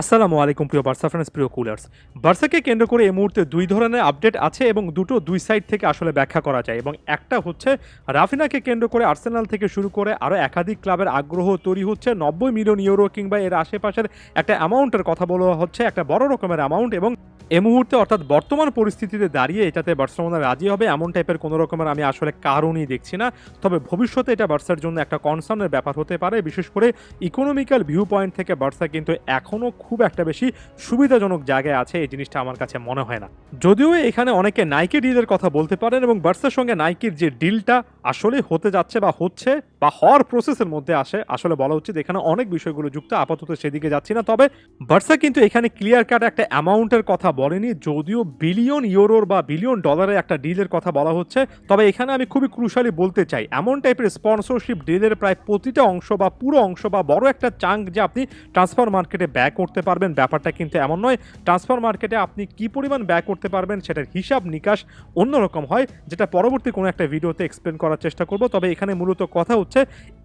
আসসালামু আলাইকুম প্রিয় বার্সা ফ্রেন্ডস প্রিয় কুলার্স বার্সাকে কেন্দ্র করে এই মুহূর্তে দুই ধরনের আপডেট আছে এবং দুটো দুই সাইড থেকে আসলে ব্যাখ্যা করা যায় এবং একটা হচ্ছে রাফিনাকে কেন্দ্র করে আর্সেনাল থেকে শুরু করে আরও একাধিক ক্লাবের আগ্রহ তৈরি হচ্ছে। নব্বই মিলিয়ন ইউরো কিংবা এর আশেপাশের একটা অ্যামাউন্টের কথা বলা হচ্ছে, একটা বড় রকমের অ্যামাউন্ট এবং এ মুহূর্তে অর্থাৎ বর্তমান পরিস্থিতিতে দাঁড়িয়ে এটাতে বার্সেলোনা রাজি হবে এমন টাইপের কোনো রকমের আমি আসলে কারণই দেখছি না। তবে ভবিষ্যতে এটা বার্সার জন্য একটা কনসার্নের ব্যাপার হতে পারে, বিশেষ করে ইকোনমিক্যাল ভিউ পয়েন্ট থেকে বার্সা কিন্তু এখনও খুব একটা বেশি সুবিধাজনক জায়গায় আছে, এই জিনিসটা আমার কাছে মনে হয় না। যদিও এখানে অনেকে নাইকি ডিলের কথা বলতে পারেন এবং বার্সার সঙ্গে নাইকির যে ডিলটা আসলে হতে যাচ্ছে বা হচ্ছে বা হওয়ার প্রসেসের মধ্যে আসে, আসলে বলা উচিত। এখানে অনেক বিষয়গুলো যুক্ত, আপাতত সেদিকে যাচ্ছি না। তবে বার্সা কিন্তু এখানে ক্লিয়ার কাট একটা অ্যামাউন্টের কথা বলেনি, যদিও বিলিয়ন ইউরোর বা বিলিয়ন ডলারের একটা ডিলের কথা বলা হচ্ছে। তবে এখানে আমি খুবই ক্রুশালি বলতে চাই, এমন টাইপের স্পন্সরশিপ ডিলের প্রায় প্রতিটা অংশ বা পুরো অংশ বা বড় একটা চাঙ্ক যে আপনি ট্রান্সফার মার্কেটে ব্যয় করতে পারবেন, ব্যাপারটা কিন্তু এমন নয়। ট্রান্সফার মার্কেটে আপনি কি পরিমাণ ব্যয় করতে পারবেন সেটার হিসাব নিকাশ অন্যরকম হয়, যেটা পরবর্তী কোনো একটা ভিডিওতে এক্সপ্লেন করার চেষ্টা করব। তবে এখানে মূলত কথা হচ্ছে,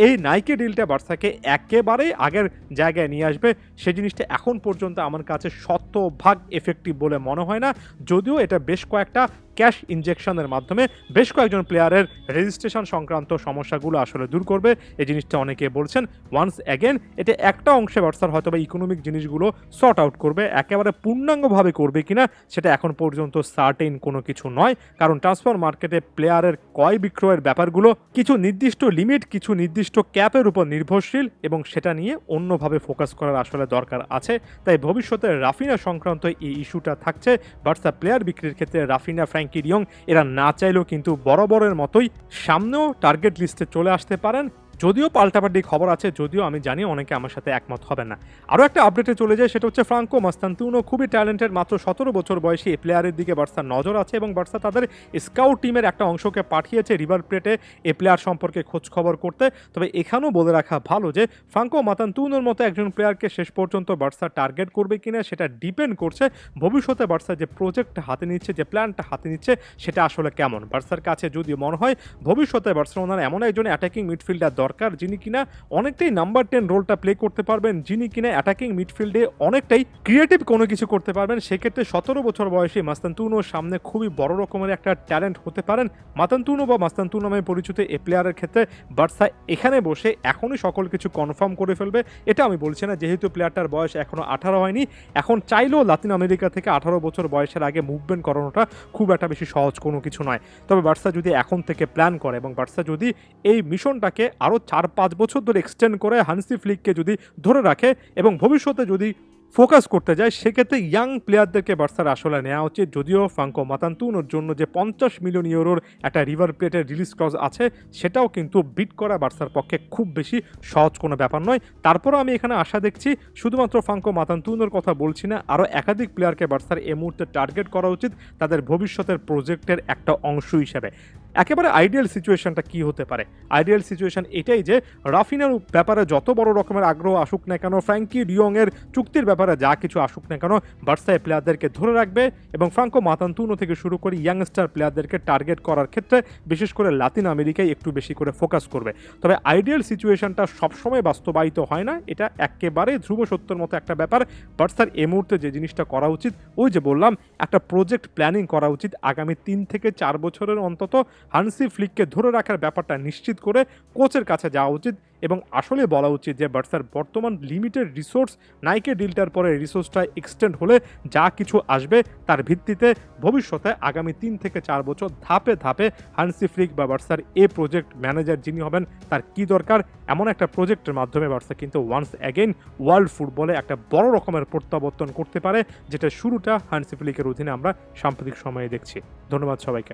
এই নাইকি ডিলটা বার্সাকে একেবারে আগের জায়গায় নিয়ে আসবে। সে জিনিসটা এখন পর্যন্ত আমার কাছে শতভাগ এফেক্টিভ বলে মনে হয় না। যদিও এটা বেশ কয়েকটা ক্যাশ ইনজেকশনের মাধ্যমে বেশ কয়েকজন প্লেয়ারের রেজিস্ট্রেশন সংক্রান্ত সমস্যাগুলো আসলে দূর করবে। এই জিনিসটা অনেকে বলছেন ওয়ান্স অ্যাগেন এটা একটা অংশে বার্সার হয়তো বা ইকোনমিক জিনিসগুলো সর্ট আউট করবে, একেবারে পূর্ণাঙ্গভাবে করবে কিনা সেটা এখন পর্যন্ত সার্টেন কোনো কিছু নয়। কারণ ট্রান্সফার মার্কেটে প্লেয়ারের ক্রয় বিক্রয়ের ব্যাপারগুলো কিছু নির্দিষ্ট লিমিট কিছু নির্দিষ্ট ক্যাপের উপর নির্ভরশীল এবং সেটা নিয়ে অন্যভাবে ফোকাস করার আসলে দরকার আছে। তাই ভবিষ্যতে রাফিনা সংক্রান্ত এই ইস্যুটা থাকছে। বার্সা প্লেয়ার বিক্রির ক্ষেত্রে রাফিনা ফ্র্যাঙ্কি ডিয়ং এরা না চাইলেও কিন্তু বড় বড়ের মতোই সামনেও টার্গেট লিস্টে চলে আসতে পারেন। যদিও পাল্টাপাল্টি খবর আছে, যদিও আমি জানি অনেকে আমার সাথে একমত হবে না। আরও একটা আপডেটে চলে যায়, সেটা হচ্ছে ফ্রাঙ্কো মাস্তান্তুনো, খুবই ট্যালেন্টেড মাত্র সতেরো বছর বয়সী এই প্লেয়ারের দিকে বার্সার নজর আছে এবং বার্সা তাদের স্কাউট টিমের একটা অংশকে পাঠিয়েছে রিভার প্লেটে এ প্লেয়ার সম্পর্কে খোঁজ খবর করতে। তবে এখানেও বলে রাখা ভালো যে, ফ্রাঙ্কো মাতান্তুনোর মতো একজন প্লেয়ারকে শেষ পর্যন্ত বার্সা টার্গেট করবে কিনা, সেটা ডিপেন্ড করছে ভবিষ্যতে বার্সা যে প্রজেক্টটা হাতে নিচ্ছে, যে প্ল্যানটা হাতে নিচ্ছে, সেটা আসলে কেমন। বার্সার কাছে যদি মনে হয়, ভবিষ্যতে বার্সেলোনার এমন একজন অ্যাটাকিং মিডফিল্ডার দরকার যিনি কিনা অনেকটাই নাম্বার টেন রোলটা প্লে করতে পারবেন, যিনি কিনা অ্যাটাকিং মিডফিল্ডে অনেকটাই ক্রিয়েটিভ কোনো কিছু করতে পারবেন, সেক্ষেত্রে সতেরো বছর বয়সী মাস্তান্তুনোর সামনে খুবই বড় রকমের একটা ট্যালেন্ট হতে পারেন। মাতান্তুনো বা মাস্তান্তুনো নামে পরিচিত এ প্লেয়ারের ক্ষেত্রে বার্সা এখানে বসে এখনই সকল কিছু কনফার্ম করে ফেলবে। এটা আমি বলছি না, যেহেতু প্লেয়ারটার বয়স এখনও আঠারো হয়নি, এখন চাইলেও লাতিন আমেরিকা থেকে আঠারো বছর বয়সের আগে মুভমেন্ট করানোটা খুব একটা বেশি সহজ কোনো কিছু নয়। তবে বার্সা যদি এখন থেকে প্ল্যান করে এবং বার্সা যদি এই মিশনটাকে আরও চার পাঁচ বছর ধরে এক্সটেন্ড করে হানসি ফ্লিককে যদি ধরে রাখে এবং ভবিষ্যতে যদি ফোকাস করতে যায়, সেক্ষেত্রে ইয়াং প্লেয়ারদেরকে বার্সার আসলে নেওয়া উচিত। যদিও ফ্রাঙ্কো মাতান্তুনোর জন্য যে পঞ্চাশ মিলিয়ন ইউরোর একটা রিভার প্লেটের রিলিজ ক্লজ আছে, সেটাও কিন্তু বিট করা বার্সার পক্ষে খুব বেশি সহজ কোনো ব্যাপার নয়। তারপরও আমি এখানে আশা দেখছি, শুধুমাত্র ফ্রাঙ্কো মাতান্তুনোর কথা বলছি না, আরও একাধিক প্লেয়ারকে বার্সার এই মুহূর্তে টার্গেট করা উচিত, তাদের ভবিষ্যতের প্রজেক্টের একটা অংশ হিসেবে। একেবারে আইডিয়াল সিচুয়েশনটা কি হতে পারে? আইডিয়াল সিচুয়েশন এটাই যে, রাফিনের ব্যাপারে যত বড় রকমের আগ্রহ আসুক না কেন ফ্র্যাঙ্কি ডিয়ংয়ের চুক্তির ব্যাপারে যা কিছু আসুক না কেন বার্সায় প্লেয়ারদেরকে ধরে রাখবে এবং ফ্রাঙ্কো মাতান্তুনো থেকে শুরু করে ইয়াংস্টার প্লেয়ারদেরকে টার্গেট করার ক্ষেত্রে বিশেষ করে লাতিন আমেরিকায় একটু বেশি করে ফোকাস করবে। তবে আইডিয়াল সিচুয়েশনটা সবসময় বাস্তবায়িত হয় না, এটা একেবারে ধ্রুব সত্যর মতো একটা ব্যাপার। বার্সার এই মুহূর্তে যে জিনিসটা করা উচিত, ওই যে বললাম, একটা প্রজেক্ট প্ল্যানিং করা উচিত আগামী তিন থেকে চার বছরের অন্তত। হানসি ফ্লিককে ধরে রাখার ব্যাপারটা নিশ্চিত করে কোচের কাছে যাওয়া উচিত এবং আসলে বলা উচিত যে বার্সার বর্তমান লিমিটেড রিসোর্স নাইকে ডিলটার পরে রিসোর্সটা এক্সটেন্ড হলে যা কিছু আসবে তার ভিত্তিতে ভবিষ্যতে আগামী তিন থেকে চার বছর ধাপে ধাপে হানসি ফ্লিক বা বার্সার এ প্রজেক্ট ম্যানেজার যিনি হবেন তার কি দরকার? এমন একটা প্রজেক্টের মাধ্যমে বার্সা কিন্তু ওয়ান্স অ্যাগেন ওয়ার্ল্ড ফুটবলে একটা বড় রকমের প্রত্যাবর্তন করতে পারে, যেটা শুরুটা হানসি ফ্লিকের অধীনে আমরা সাম্প্রতিক সময়ে দেখছি। ধন্যবাদ সবাইকে।